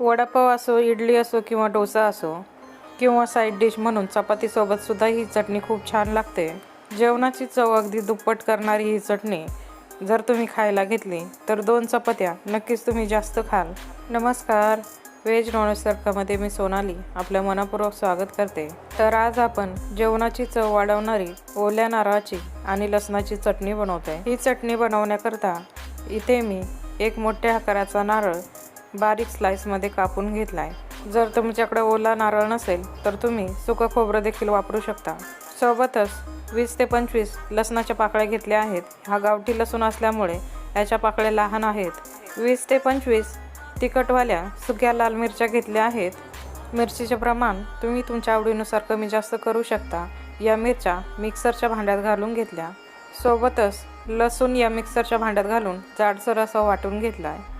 वडापाव असो इडली असो किंवा डोसा असो किंवा साईड डिश म्हणून चपातीसोबतसुद्धा ही चटणी खूप छान लागते. जेवणाची चव अगदी दुप्पट करणारी ही चटणी जर तुम्ही खायला घेतली तर दोन चपात्या नक्कीच तुम्ही जास्त खाल. नमस्कार. व्हेज नॉनव्हेज तडकामध्ये मी सोनाली आपल्या मनापूर्वक स्वागत करते. तर आज आपण जेवणाची चव वाढवणारी ओल्या नारळाची आणि लसणाची चटणी बनवते ही चटणी बनवण्याकरता इथे मी एक मोठ्या आकाराचा नारळ बारीक स्लाइसमध्ये कापून घेतला आहे जर तुमच्याकडे ओला नारळ नसेल तर तुम्ही सुकं खोबरं देखील वापरू शकता. सोबतच वीस ते पंचवीस लसणाच्या पाकळ्या घेतल्या आहेत. हा गावठी लसूण असल्यामुळे याच्या पाकळ्या लहान आहेत. वीस ते पंचवीस तिखटवाल्या सुक्या लाल मिरच्या घेतल्या आहेत. मिरचीचे प्रमाण तुम्ही तुमच्या आवडीनुसार कमी जास्त करू शकता. या मिरच्या मिक्सरच्या भांड्यात घालून घेतल्या. सोबतच लसूण या मिक्सरच्या भांड्यात घालून जाडसर असा वाटून घेतला आहे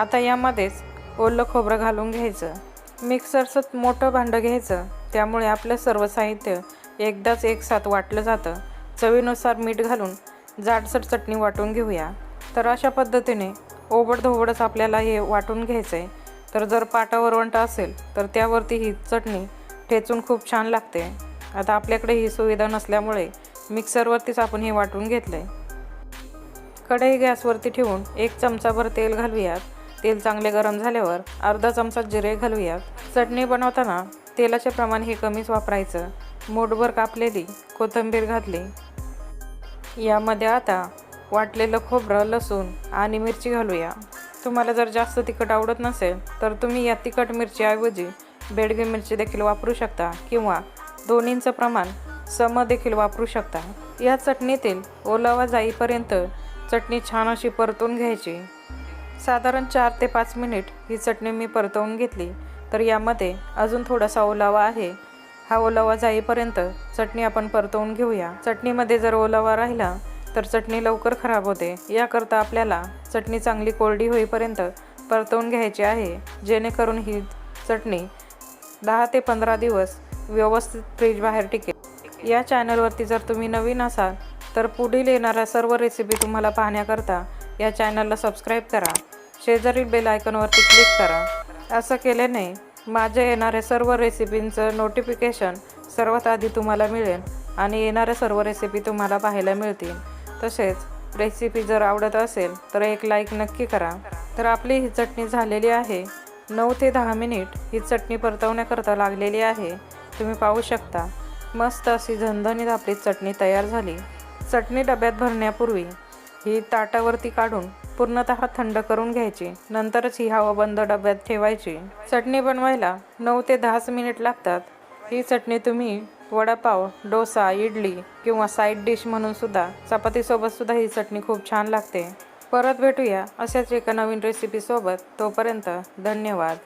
आता यामध्येच ओलं खोबरं घालून घ्यायचं. मिक्सरचं मोठं भांडं घ्यायचं. त्यामुळे आपलं सर्व साहित्य एकदाच एकसाथ वाटलं जातं. चवीनुसार मीठ घालून जाडसर चटणी वाटून घेऊया. तर अशा पद्धतीने ओबडधोबडच आपल्याला हे वाटून घ्यायचं आहे तर जर पाटा वरवंटा असेल तर त्यावरती ही चटणी ठेचून खूप छान लागते. आता आपल्याकडे ही सुविधा नसल्यामुळे मिक्सरवरतीच आपण हे वाटून घेतलं आहे कढई गॅसवरती ठेवून एक चमचाभर तेल घालूयात. तेल चांगले गरम झाल्यावर अर्धा चमचा जिरे घालूयात. चटणी बनवताना तेलाचे प्रमाण हे कमीच वापरायचं. मोठभर कापलेली कोथिंबीर घातली. यामध्ये आता वाटलेलं खोबरं लसूण आणि मिरची घालूया. तुम्हाला जर जास्त तिखट आवडत नसेल तर तुम्ही या तिखट मिरचीऐवजी बेडगी मिरची देखील वापरू शकता किंवा दोन्हींचं प्रमाण सम देखील वापरू शकता. या चटणीतील ओलावा जाईपर्यंत चटणी छान अशी परतून घ्यायची. साधारण चार ते पाच मिनिट ही चटणी मी परतवून घेतली. तर यामध्ये अजून थोडासा ओलावा आहे. हा ओलावा जाईपर्यंत चटणी आपण परतवून घेऊया. चटणीमध्ये जर ओलावा राहिला तर चटणी लवकर खराब होते. याकरता आपल्याला चटणी चांगली कोरडी होईपर्यंत परतवून घ्यायची आहे जेणेकरून ही चटणी दहा ते पंधरा दिवस व्यवस्थित फ्रीज बाहेर टिकेल. या चॅनलवरती जर तुम्ही नवीन असाल तर पुढील येणाऱ्या सर्व रेसिपी तुम्हाला पाहण्याकरता या चॅनलला सबस्क्राईब करा. शेजारील बेल आयकॉनवरती क्लिक करा. असं केल्याने माझ्या येणाऱ्या सर्व रेसिपींचं नोटिफिकेशन सर्वात आधी तुम्हाला मिळेल आणि येणाऱ्या सर्व रेसिपी तुम्हाला पाहायला मिळतील. तसेच रेसिपी जर आवडत असेल तर एक लाईक नक्की करा. तर आपली ही चटणी झालेली आहे. नऊ ते दहा मिनिट ही चटणी परतवण्याकरता लागलेली आहे. तुम्ही पाहू शकता मस्त अशी झणझणीत आपली चटणी तयार झाली. चटणी डब्यात भरण्यापूर्वी ही ताटावरती काढून पूर्णतः थंड करून घ्यायची. नंतरच ही हवा बंद डब्यात ठेवायची. चटणी बनवायला नऊ ते दहाच मिनिट लागतात. ही चटणी तुम्ही वडापाव डोसा इडली किंवा साईड डिश म्हणून सुद्धा चपातीसोबत सुद्धा ही चटणी खूप छान लागते. परत भेटूया अशाच एका नवीन रेसिपीसोबत तोपर्यंत धन्यवाद.